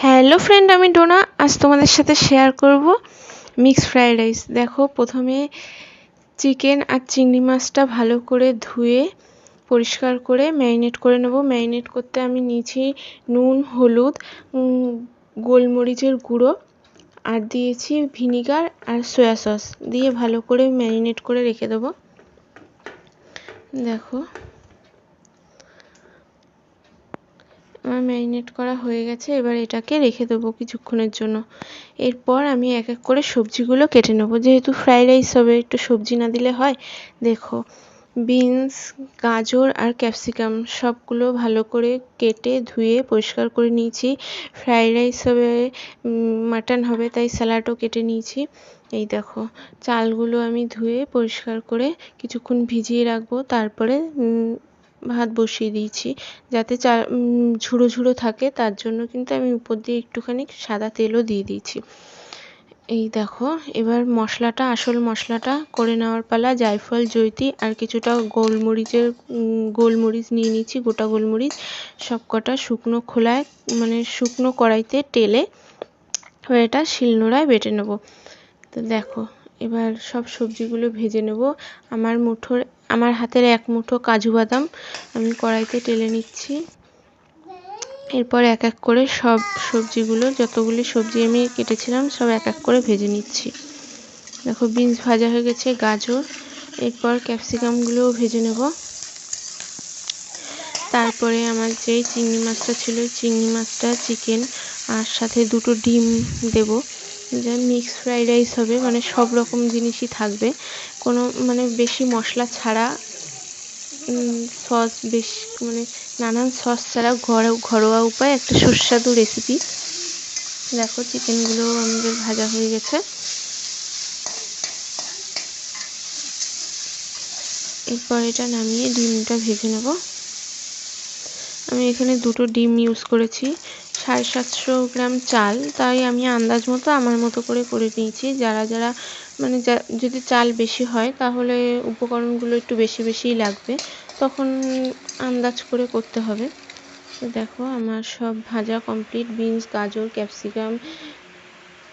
Hello friend আমি ডোনা। আজ তোমাদের সাথে শেয়ার করব মিক্স ফ্রাইড রাইস দেখো, প্রথমে চিকেন আর চিংড়ি মাছটা ভালো করে ধুয়ে, পরিষ্কার করে ম্যারিনেট করে নেব। ম্যারিনেট করতে আমি নিয়েছি নুন, হলুদ গোলমরিচের গুঁড়ো আর দিয়েছি ভিনিগার আর সয়া সস দিয়ে ভালো করে ম্যারিনেট করে রেখে দেবো। দেখো। আমার ম্যারিনেট করা হয়ে গেছে, এবার এটাকে রেখে দেবো কিছুক্ষণের জন্য। এরপর আমি এক এক করে সবজিগুলো কেটে নেব। যেহেতু ফ্রাইড রাইস হবে, একটু সবজি না দিলে হয়। দেখো বিনস গাজর আর ক্যাপসিকাম সবগুলো ভালো করে কেটে, ধুয়ে, পরিষ্কার করে নিয়েছি। ফ্রাইড রাইস হবে মাটন হবে, তাই স্যালাডও কেটে নিয়েছি। এই দেখো, চালগুলো আমি ধুয়ে, পরিষ্কার করে কিছুক্ষণ ভিজিয়ে রাখব। তারপরে ভাত বসিয়ে দিয়েছি। যাতে চা ঝুড়ো ঝুড়ো থাকে, তার জন্য কিন্তু আমি উপর দিয়ে একটুখানি সাদা তেলও দিয়ে দিয়েছি। এই দেখো, এবার মশলাটা, আসল মশলাটা করে নেওয়ার পালা জায়ফল, জৈতি আর কিছুটা গোলমরিচের গোলমরিচ নিয়ে নিচ্ছি গোটা গোলমরিচ। সব কটা শুকনো খোলায় মানে শুকনো কড়াইতে টেলে, এবার এটা শিলনোড়ায় বেটে নেব। তো দেখো এবার সব সবজিগুলো ভেজে নেব। আমার মুঠোর, আমার হাতের এক মুঠো কাজু বাদাম আমি কড়াইতে টেলে নিচ্ছি। এরপর এক এক করে সব সবজিগুলো, যতগুলি সবজি আমি কেটেছিলাম, সব এক এক করে ভেজে নিচ্ছি। দেখো, বিনস ভাজা হয়ে গেছে, গাজর, এরপর ক্যাপসিকামগুলোও ভেজে নেব। তারপরে আমার যে চিংড়ি মাছটা ছিল চিংড়ি মাছটা, চিকেন, আর সাথে দুটো ডিম দেব। যে মিক্স ফ্রাইড রাইস হবে মানে সব রকম জিনিসই থাকবে। কোনো মানে বেশি মশলা ছাড়া সস বেশ মানে নানান সস ছাড়া ঘর, ঘরোয়া উপায় একটা সুস্বাদু রেসিপি দেখো চিকেনগুলো আমাদের ভাজা হয়ে গেছে। এরপর এটা নামিয়ে ডিমটা ভেজে নেব। আমি এখানে দুটো ডিম ইউজ করেছি। সাড়ে সাতশো গ্রাম চাল, তাই আমি আন্দাজ মতো আমার মতো করে করে নিয়েছি। যারা যারা মানে যা, যদি চাল বেশি হয়, তাহলে উপকরণগুলো একটু বেশি বেশিই লাগবে। তখন আন্দাজ করে করতে হবে। দেখো, আমার সব ভাজা কমপ্লিট বিনস গাজর ক্যাপসিকাম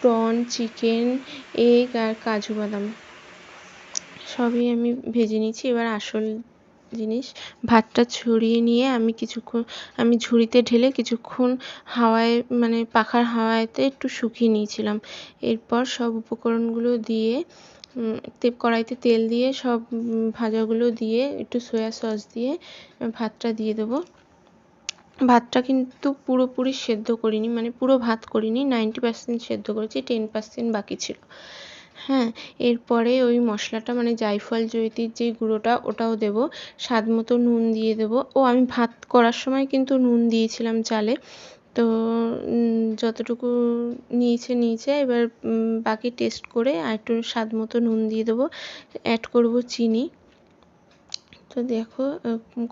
প্রন চিকেন এগ আর কাজু বাদাম। সবই আমি ভেজে নিয়েছি। এবার আসল জিনিস। ভাতটা ছড়িয়ে নিয়ে আমি কিছুক্ষণ, আমি ঝুড়িতে ঢেলে কিছুক্ষণ হাওয়ায় মানে পাখার হাওয়াতে একটু শুকিয়ে নিয়েছিলাম। এরপর সব উপকরণগুলো দিয়ে কড়াইতে তেল দিয়ে সব ভাজাগুলো দিয়ে একটু সয়া সস দিয়ে ভাতটা দিয়ে দেবো। ভাতটা কিন্তু পুরোপুরি সেদ্ধ করিনি মানে পুরো ভাত করিনি, নাইনটি পার্সেন্ট সেদ্ধ করেছি, টেন পার্সেন্ট বাকি ছিল। হ্যাঁ এরপরে ওই মশলাটা মানে জায়ফল জৈতির যে গুঁড়োটা, ওটাও দেবো। স্বাদ মতো নুন দিয়ে দেবো। ও, আমি ভাত করার সময় কিন্তু নুন দিয়েছিলাম চালে। তো যতটুকু নিয়েছে নিয়েছে। এবার বাকি টেস্ট করে আর একটু স্বাদ মতো নুন দিয়ে দেবো। অ্যাড করব চিনি। তো দেখো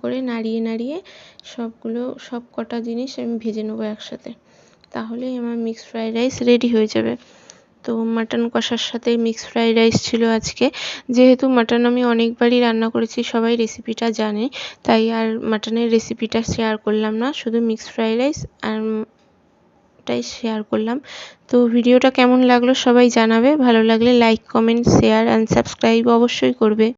করে নাড়িয়ে নাড়িয়ে সবগুলো সব কটা জিনিস আমি ভেজে নেব একসাথে। তাহলেই আমার মিক্স ফ্রাইড রাইস রেডি হয়ে যাবে। তো মাটন কষার সাথে মিক্স ফ্রাইড রাইস ছিল আজকে। যেহেতু মাটন আমি অনেকবারই রান্না করেছি, সবাই রেসিপিটা জানে, তাই আর মাটনের রেসিপিটা শেয়ার করলাম না, শুধু মিক্স ফ্রাইড রাইস আর টাই শেয়ার করলাম। তো ভিডিওটা কেমন লাগল সবাই জানাবে, ভালো লাগলে like comment share and subscribe অবশ্যই করবে।